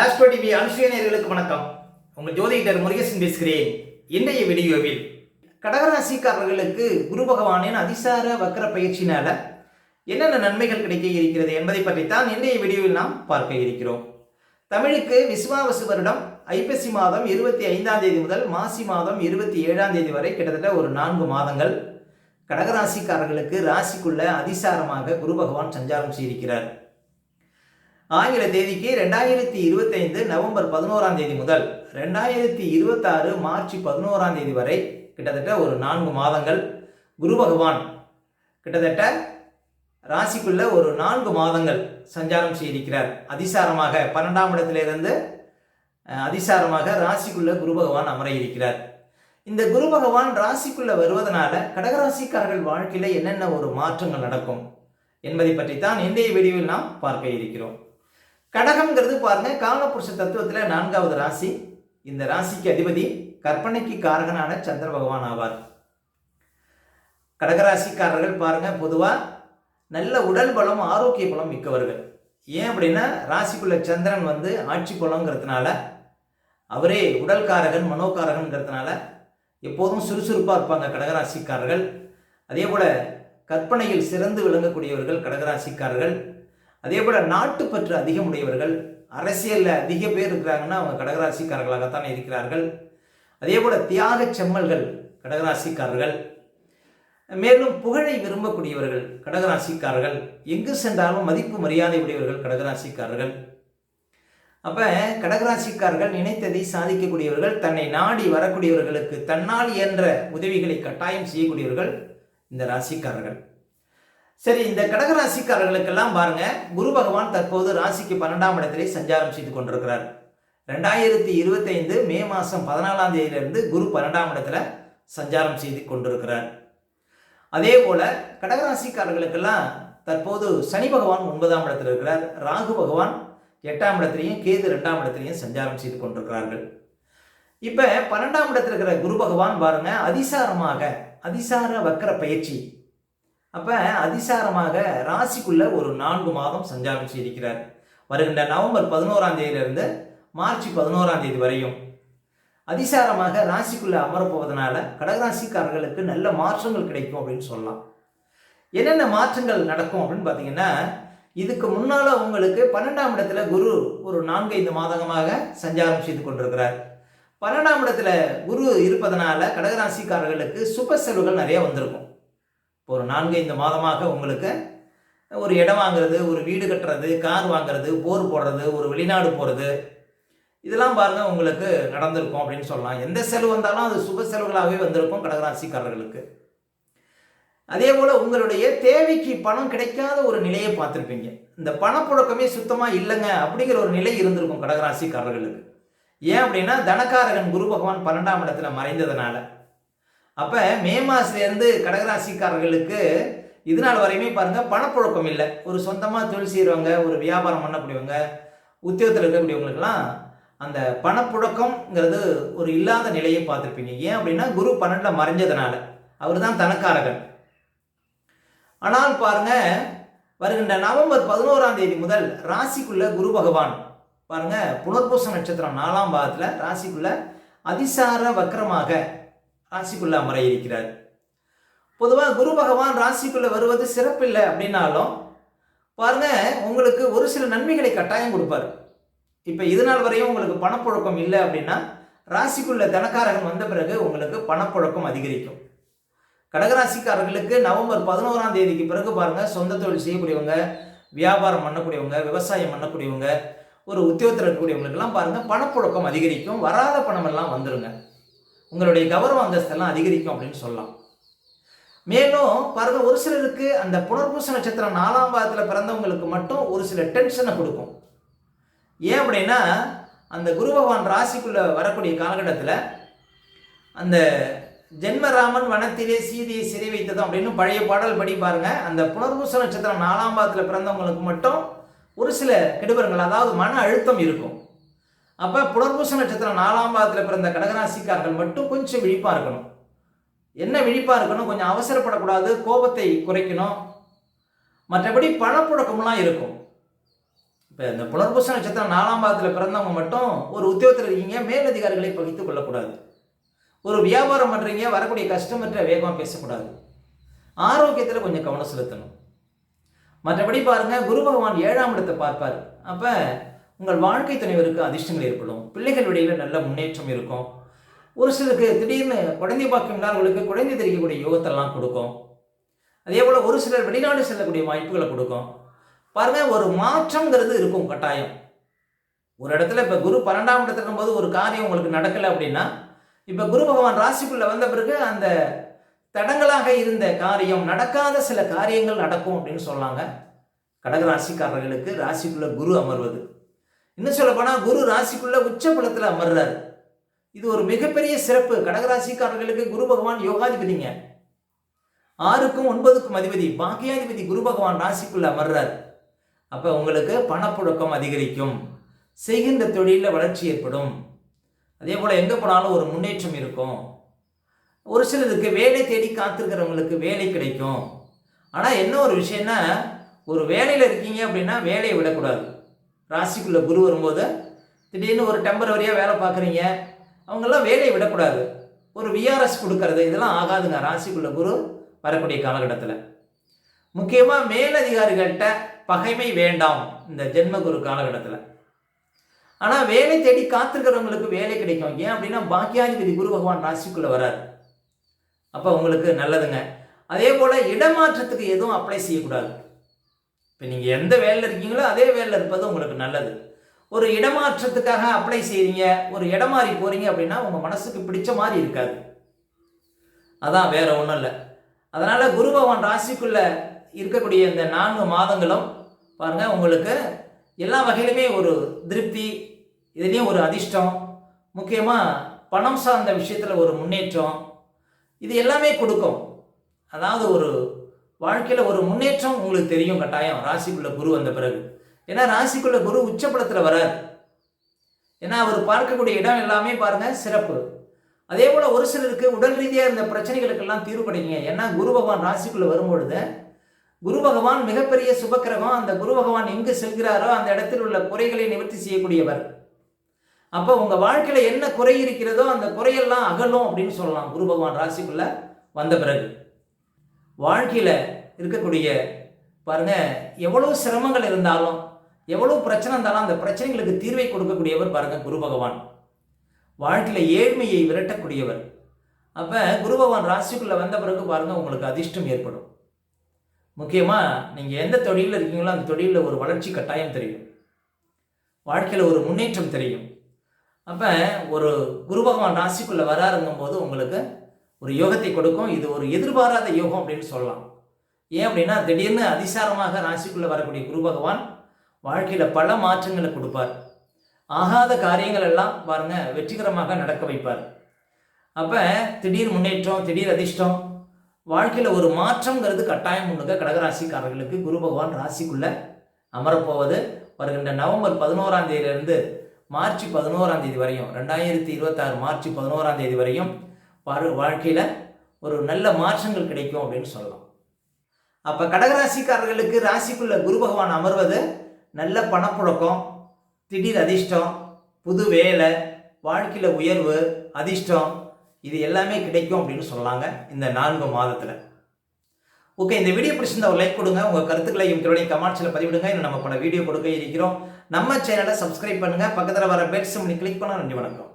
Astro TV அனுஷியனர்களுக்கு வணக்கம். உங்கள் ஜோதிடர் முருகேசன் பேசுகிறேன். இன்றைய வீடியோவில் கடகராசிக்காரர்களுக்கு குரு பகவானின் அதிசார வக்கர பயிற்சினால என்னென்ன நன்மைகள் கிடைக்க இருக்கிறது என்பதை பற்றித்தான் இன்றைய வீடியோவில் நாம் பார்க்க இருக்கிறோம். தமிழுக்கு விஸ்வாவசு வருடம் ஐப்பசி மாதம் இருபத்தி ஐந்தாம் தேதி முதல் மாசி மாதம் இருபத்தி ஏழாம் தேதி வரை கிட்டத்தட்ட ஒரு நான்கு மாதங்கள் கடகராசிக்காரர்களுக்கு ராசிக்குள்ள அதிசாரமாக குரு பகவான் சஞ்சாரம் செய்திருக்கிறார். ஆங்கில தேதிக்கு ரெண்டாயிரத்தி இருபத்தைந்து நவம்பர் பதினோராம் தேதி முதல் ரெண்டாயிரத்தி இருபத்தாறு மார்ச் பதினோராம் தேதி வரை கிட்டத்தட்ட ஒரு நான்கு மாதங்கள். குரு பகவான் கிட்டத்தட்ட ராசிக்குள்ள ஒரு நான்கு மாதங்கள் சஞ்சாரம் செய்திருக்கிறார். அதிசாரமாக பன்னெண்டாம் இடத்திலிருந்து அதிசாரமாக ராசிக்குள்ள குரு பகவான் அமர இருக்கிறார். இந்த குரு பகவான் ராசிக்குள்ள வருவதனால கடகராசிக்காரர்கள் வாழ்க்கையில் என்னென்ன ஒரு மாற்றங்கள் நடக்கும் என்பதை பற்றி தான் இன்றைய வீடியோவில் நாம் பார்க்க இருக்கிறோம். கடகம்ங்கிறது பாருங்க காலபுருஷ தத்துவத்தில் நான்காவது ராசி. இந்த ராசிக்கு அதிபதி கற்பனைக்கு காரகனான சந்திர பகவான் ஆவார். கடகராசிக்காரர்கள் பாருங்க பொதுவாக நல்ல உடல் பலம் ஆரோக்கிய பலம் மிக்கவர்கள். ஏன் அப்படின்னா ராசிக்குள்ள சந்திரன் வந்து ஆட்சி பலங்கிறதுனால அவரே உடல்காரகன் மனோகாரகன்கிறதுனால எப்போதும் சுறுசுறுப்பாக இருப்பாங்க கடகராசிக்காரர்கள். அதே போல கற்பனையில் சிறந்து விளங்கக்கூடியவர்கள் கடகராசிக்காரர்கள். அதே போல் நாட்டுப்பற்று அதிகமுடையவர்கள் அரசியலில் அதிக பேர் இருக்கிறாங்கன்னா அவங்க கடகராசிக்காரர்களாகத்தான் இருக்கிறார்கள். அதே போல் தியாகச் செம்மல்கள் கடகராசிக்காரர்கள். மேலும் புகழை விரும்பக்கூடியவர்கள் கடகராசிக்காரர்கள். எங்கு சென்றாலும் மதிப்பு மரியாதை உடையவர்கள் கடகராசிக்காரர்கள். அப்போ கடகராசிக்காரர்கள் நினைத்ததை சாதிக்கக்கூடியவர்கள் தன்னை நாடி வரக்கூடியவர்களுக்கு தன்னால் இயன்ற உதவிகளை கட்டாயம் செய்யக்கூடியவர்கள் இந்த ராசிக்காரர்கள். சரி இந்த கடகராசிக்காரர்களுக்கெல்லாம் பாருங்க குரு பகவான் தற்போது ராசிக்கு பன்னெண்டாம் இடத்திலே சஞ்சாரம் செய்து கொண்டிருக்கிறார். ரெண்டாயிரத்தி இருபத்தைந்து மே மாதம் பதினாலாம் தேதியிலிருந்து குரு பன்னெண்டாம் இடத்துல சஞ்சாரம் செய்து கொண்டிருக்கிறார். அதே போல கடகராசிக்காரர்களுக்கெல்லாம் தற்போது சனி பகவான் ஒன்பதாம் இடத்தில் இருக்கிறார். ராகு பகவான் எட்டாம் இடத்திலையும் கேது ரெண்டாம் இடத்திலையும் சஞ்சாரம் செய்து கொண்டிருக்கிறார்கள். இப்போ பன்னெண்டாம் இடத்தில் இருக்கிற குரு பகவான் பாருங்க அதிசாரமாக அதிசார வக்கர பயிற்சி அப்போ அதிசாரமாக ராசிக்குள்ள ஒரு நான்கு மாதம் சஞ்சாரம் செய்திருக்கிறார் வருகின்ற நவம்பர் பதினோராம் தேதியிலிருந்து மார்ச் பதினோராம் தேதி வரையும். அதிசாரமாக ராசிக்குள்ளே அமரப்போவதனால கடகராசிக்காரர்களுக்கு நல்ல மாற்றங்கள் கிடைக்கும் அப்படின்னு சொல்லலாம். என்னென்ன மாற்றங்கள் நடக்கும் அப்படின்னு பார்த்தீங்கன்னா இதுக்கு முன்னால உங்களுக்கு பன்னெண்டாம் இடத்துல குரு ஒரு நான்கு ஐந்து சஞ்சாரம் செய்து கொண்டிருக்கிறார். பன்னெண்டாம் இடத்துல குரு இருப்பதனால கடகராசிக்காரர்களுக்கு சுப செலவுகள் நிறைய வந்திருக்கும். ஒரு நான்கைந்து மாதமாக உங்களுக்கு ஒரு இடம் வாங்குறது ஒரு வீடு கட்டுறது கார் வாங்குறது போர் போடுறது ஒரு வெளிநாடு போகிறது இதெல்லாம் பாருங்கள் உங்களுக்கு நடந்திருக்கும் அப்படின்னு சொல்லலாம். எந்த செலவு வந்தாலும் அது சுப செலவுகளாகவே வந்திருக்கும் கடகராசிக்காரர்களுக்கு. அதே போல் உங்களுடைய தேவைக்கு பணம் கிடைக்காத ஒரு நிலையை பார்த்துருப்பீங்க. இந்த பணப்புழக்கமே சுத்தமாக இல்லைங்க அப்படிங்கிற ஒரு நிலை இருந்திருக்கும் கடகராசிக்காரர்களுக்கு. ஏன் அப்படின்னா தனக்காரகன் குரு பகவான் பன்னெண்டாம் இடத்துல மறைந்ததுனால. அப்போ மே மாதத்துலேருந்து கடகராசிக்காரர்களுக்கு இது நாள் வரையுமே பாருங்கள் பணப்புழக்கம் இல்லை. ஒரு சொந்தமாக தொழில் செய்கிறவங்க ஒரு வியாபாரம் பண்ணக்கூடியவங்க உத்தியோகத்தில் இருக்கக்கூடியவங்களுக்கெல்லாம் அந்த பணப்புழக்கம்ங்கிறது ஒரு இல்லாத நிலையை பார்த்துருப்பீங்க. ஏன் அப்படின்னா குரு பன்னெண்டில் மறைஞ்சதுனால. அவர் தான் தனக்காரகன். ஆனால் பாருங்க வருகின்ற நவம்பர் பதினோராம் தேதி முதல் ராசிக்குள்ள குரு பகவான் பாருங்க புனர்பூச நட்சத்திரம் நாலாம் பாகத்தில் ராசிக்குள்ள அதிசார வக்கரமாக ராசிக்குள்ளே அமர இருக்கிறார் பொதுவாக குரு பகவான் ராசிக்குள்ளே வருவது சிறப்பில்லை அப்படின்னாலும் பாருங்க உங்களுக்கு ஒரு சில நன்மைகளை கட்டாயம் கொடுப்பார். இப்போ இது நாள் வரையும் உங்களுக்கு பணப்புழக்கம் இல்லை அப்படின்னா ராசிக்குள்ள தனக்காரகன் வந்த பிறகு உங்களுக்கு பணப்புழக்கம் அதிகரிக்கும். கடகராசிக்காரர்களுக்கு நவம்பர் பதினோராம் தேதிக்கு பிறகு பாருங்க சொந்த தொழில் செய்யக்கூடியவங்க வியாபாரம் பண்ணக்கூடியவங்க விவசாயம் பண்ணக்கூடியவங்க ஒரு உத்தியோகத்தில் இருக்கக்கூடியவங்களுக்கெல்லாம் பாருங்க பணப்புழக்கம் அதிகரிக்கும் வராத பணம் எல்லாம் உங்களுடைய கௌரவ அந்தஸ்தெல்லாம் அதிகரிக்கும் அப்படின்னு சொல்லலாம். மேலும் பாருங்க ஒரு சிலருக்கு அந்த புனர்பூச நட்சத்திரம் நாலாம் பாதத்தில் பிறந்தவங்களுக்கு மட்டும் ஒரு சில டென்ஷனை கொடுக்கும். ஏன் அப்படின்னா அந்த குரு பகவான் ராசிக்குள்ள வரக்கூடிய காலகட்டத்தில் அந்த ஜென்மராமன் வனத்திலே சீதையை சிறை வைத்ததும் அப்படின்னு பழைய பாடல் படி பாருங்க. அந்த புனர்பூச நட்சத்திரம் நாலாம் பாதத்தில் பிறந்தவங்களுக்கு மட்டும் ஒரு சில கெடுபர்கள் அதாவது மன அழுத்தம் இருக்கும். அப்போ புனர்பூச நட்சத்திரம் நாலாம் பாதத்தில் பிறந்த கடகராசிக்காரர்கள் மட்டும் கொஞ்சம் விழிப்பாக இருக்கணும். என்ன விழிப்பாக இருக்கணும்? கொஞ்சம் அவசரப்படக்கூடாது கோபத்தை குறைக்கணும். மற்றபடி பணப்புழக்கம்லாம் இருக்கும். இப்போ இந்த புனர்பூச நட்சத்திரம் நாலாம் பாதத்தில் பிறந்தவங்க மட்டும் ஒரு உத்தியோகத்தில் இருக்கீங்க மேலதிகாரிகளை பகித்து கொள்ளக்கூடாது. ஒரு வியாபாரம் பண்ணுறீங்க வரக்கூடிய கஸ்டமர்கிட்ட வேகமாக பேசக்கூடாது. ஆரோக்கியத்தில் கொஞ்சம் கவனம் செலுத்தணும். மற்றபடி பாருங்கள் குரு பகவான் ஏழாம் இடத்தை பார்ப்பார். அப்போ உங்கள் வாழ்க்கை துணைவருக்கு அதிர்ஷ்டங்கள் ஏற்படும். பிள்ளைகள் இடையில நல்ல முன்னேற்றம் இருக்கும். ஒரு சிலருக்கு திடீர்னு குழந்தை பாக்கியம் உங்களுக்கு குழந்தை தெரிவிக்கக்கூடிய யோகத்தெல்லாம் கொடுக்கும். அதே போல் ஒரு சிலர் வெளிநாடு செல்லக்கூடிய வாய்ப்புகளை கொடுக்கும். பாருங்க ஒரு மாற்றங்கிறது இருக்கும் கட்டாயம். ஒரு இடத்துல இப்போ குரு பன்னெண்டாம் இடத்துல இருக்கும்போது ஒரு காரியம் உங்களுக்கு நடக்கலை அப்படின்னா இப்போ குரு பகவான் ராசிக்குள்ள வந்த பிறகு அந்த தடங்களாக இருந்த காரியம் நடக்காத சில காரியங்கள் நடக்கும் அப்படின்னு சொன்னாங்க கடக ராசிக்காரர்களுக்கு ராசிக்குள்ள குரு அமர்வது. இன்னும் சொல்ல போனால் குரு ராசிக்குள்ள உச்ச பலத்தில் அமர்றாரு. இது ஒரு மிகப்பெரிய சிறப்பு. கடகராசிக்காரர்களுக்கு குரு பகவான் யோகாதிபதிங்க. ஆறுக்கும் ஒன்பதுக்கும் அதிபதி பாக்கியாதிபதி குரு பகவான் ராசிக்குள்ள அமர்றாரு. அப்போ உங்களுக்கு பணப்புழக்கம் அதிகரிக்கும். செய்கின்ற தொழிலில் வளர்ச்சி ஏற்படும். அதே போல் எங்கே போனாலும் ஒரு முன்னேற்றம் இருக்கும். ஒரு சிலருக்கு வேலை தேடி காத்திருக்கிறவங்களுக்கு வேலை கிடைக்கும். ஆனால் என்ன ஒரு விஷயம்னா ஒரு வேலையில் இருக்கீங்க அப்படின்னா வேலையை விடக்கூடாது. ராசிக்குள்ளே குரு வரும்போது திடீர்னு ஒரு டெம்பரவரியாக வேலை பார்க்குறீங்க. அவங்கெல்லாம் வேலையை விடக்கூடாது. ஒரு விஆர்எஸ் கொடுக்கறது இதெல்லாம் ஆகாதுங்க. ராசிக்குள்ள குரு வரக்கூடிய காலகட்டத்தில். முக்கியமாக மேலதிகாரிகள்கிட்ட பகைமை வேண்டாம். இந்த ஜென்ம குரு காலகட்டத்தில். ஆனால் வேலை தேடி காத்திருக்கிறவங்களுக்கு வேலை கிடைக்கும். ஏன் அப்படின்னா பாக்கியாதிபதி குரு பகவான் ராசிக்குள்ளே வரார். அப்போ உங்களுக்கு நல்லதுங்க. அதே போல் இடமாற்றத்துக்கு எதுவும் அப்ளை செய்யக்கூடாது. இப்போ நீங்கள் எந்த வேலையில் இருக்கீங்களோ அதே வேலையில் இருப்பது உங்களுக்கு நல்லது. ஒரு இடமாற்றத்துக்காக அப்ளை செய்கிறீங்க ஒரு இடம் மாறி போகிறீங்க அப்படின்னா உங்கள் மனசுக்கு பிடிச்ச மாதிரி இருக்காது. அதான் வேறு ஒன்றும் இல்லை. அதனால் குரு பகவான் ராசிக்குள்ளே இருக்கக்கூடிய இந்த நான்கு மாதங்களும் பாருங்கள் உங்களுக்கு எல்லா வகையிலுமே ஒரு திருப்தி இதுலேயும் ஒரு அதிர்ஷ்டம் முக்கியமாக பணம் சார்ந்த விஷயத்தில் ஒரு முன்னேற்றம் இது எல்லாமே கொடுக்கும். அதாவது ஒரு வாழ்க்கையில் ஒரு முன்னேற்றம் உங்களுக்கு தெரியும் கட்டாயம். ராசிக்குள்ள குரு வந்த பிறகு. ஏன்னா ராசிக்குள்ள குரு உச்சப்படத்தில் வரார். ஏன்னா அவர் பார்க்கக்கூடிய இடம் எல்லாமே பாருங்க சிறப்பு. அதே போல ஒரு சிலருக்கு உடல் ரீதியாக இருந்த பிரச்சனைகளுக்கெல்லாம் தீர்வு கிடைக்குங்க. ஏன்னா குரு பகவான் ராசிக்குள்ளே வரும்பொழுது குரு பகவான் மிகப்பெரிய சுபக்கிரகம் அந்த குரு பகவான் எங்கு செல்கிறாரோ அந்த இடத்தில் உள்ள குறைகளை நிவர்த்தி செய்யக்கூடியவர். அப்போ உங்கள் வாழ்க்கையில் என்ன குறை இருக்கிறதோ அந்த குறையெல்லாம் அகலும் அப்படின்னு சொல்லலாம் குரு பகவான் ராசிக்குள்ளே வந்த பிறகு. வாழ்க்கையில் இருக்கக்கூடிய பாருங்க எவ்வளோ சிரமங்கள் இருந்தாலும் எவ்வளோ பிரச்சனை இருந்தாலும் அந்த பிரச்சனைகளுக்கு தீர்வை கொடுக்கக்கூடியவர் பாருங்க குரு பகவான். வாழ்க்கையில் ஏழ்மையை விரட்டக்கூடியவர். அப்போ குரு பகவான் ராசிக்குள்ளே வந்த பிறகு பாருங்க உங்களுக்கு அதிர்ஷ்டம் ஏற்படும். முக்கியமாக நீங்கள் எந்த தொழிலில் இருக்கீங்களோ அந்த தொழிலில் ஒரு வளர்ச்சி கட்டாயம் தெரியும். வாழ்க்கையில் ஒரு முன்னேற்றம் தெரியும். அப்போ ஒரு குரு பகவான் ராசிக்குள்ளே வராருங்கும் போது உங்களுக்கு ஒரு யோகத்தை கொடுக்கும். இது ஒரு எதிர்பாராத யோகம் அப்படின்னு சொல்லலாம். ஏன் அப்படின்னா திடீர்னு அதிசாரமாக ராசிக்குள்ளே வரக்கூடிய குரு பகவான் வாழ்க்கையில் பல மாற்றங்களை கொடுப்பார். ஆகாத காரியங்கள் எல்லாம் பாருங்க வெற்றிகரமாக நடக்க வைப்பார். அப்போ திடீர் முன்னேற்றம் திடீர் அதிர்ஷ்டம் வாழ்க்கையில் ஒரு மாற்றங்கிறது கட்டாயம் உண்டுங்க கடகராசிக்காரர்களுக்கு குரு பகவான் ராசிக்குள்ளே அமரப்போவது வருகின்ற நவம்பர் பதினோராம் தேதியிலிருந்து மார்ச் பதினோராம் தேதி வரையும் ரெண்டாயிரத்தி இருபத்தாறு மார்ச் பதினோராம் தேதி வரையும் பாரு வாழ்க்கையில் ஒரு நல்ல மாற்றங்கள் கிடைக்கும் அப்படின்னு சொல்லலாம். அப்போ கடகராசிக்காரர்களுக்கு ராசிக்குள்ள குரு பகவான் அமர்வது நல்ல பணப்புழக்கம் திடீர் அதிர்ஷ்டம் புது வேலை வாழ்க்கையில் உயர்வு அதிர்ஷ்டம் இது எல்லாமே கிடைக்கும் அப்படின்னு சொல்லலாங்க இந்த நான்கு மாதத்தில். ஓகே இந்த வீடியோ பிடிச்சிருந்தா ஒரு லைக் கொடுங்க. உங்கள் கருத்துக்களை இவங்களுடைய கமெண்ட்ஸில் பதிவிடுங்க. இன்னும் நம்ம பல வீடியோ கொடுக்க இருக்கிறோம். நம்ம சேனலை சப்ஸ்கிரைப் பண்ணுங்கள் பக்கத்தில் வர பெல் சிம்னி கிளிக் பண்ண நன்றி வணக்கம்.